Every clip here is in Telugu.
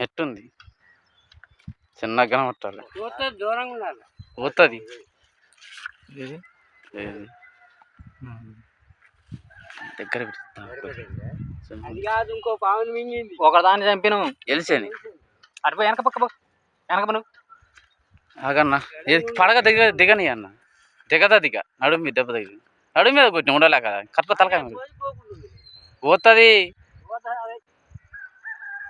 ఎట్టుంది? చిన్నగా దూరంగా ఉండాలి. పోతుంది. దగ్గర. అది కాదు ఇంకో పావును మింగింది. ఒక దాన్ని చంపిను తెలిసేని అటు పోయి వెనక పక్క పో. వెనక ఆగన్నా. ఇది పడగ దిగ దిగని అన్న. దిగదా దిగ. నడుము మీద దెబ్బ దిగ నడుము మీద కొట్టిన ఉండలేక కరెక్ట్ తలకాయ పోతుంది.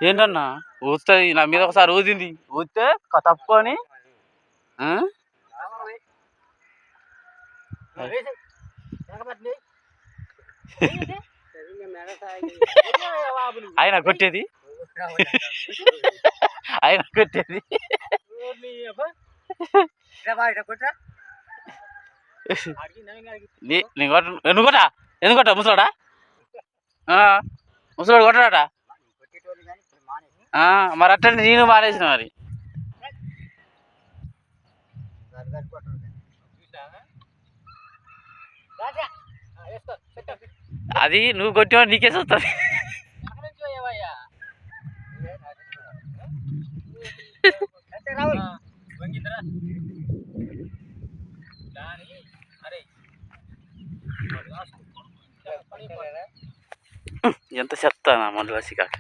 ఏంటన్నా? ఊస్తుంది నా మీద ఒకసారి ఊదింది. ఊస్తే తప్పుకొని ఆయన కొట్టేది. ఆయన కొట్టేది. నీ కొట్ట కొట్టా ఎందుకు కొట్టా ముసలాడా? ముసలాడు కొట్టడాట మరి అట్టండి నేను మానేసిన మరి. అది నువ్వు కొట్టివా నీకేసి వస్తుంది ఎంత చెత్త నా మండల కాక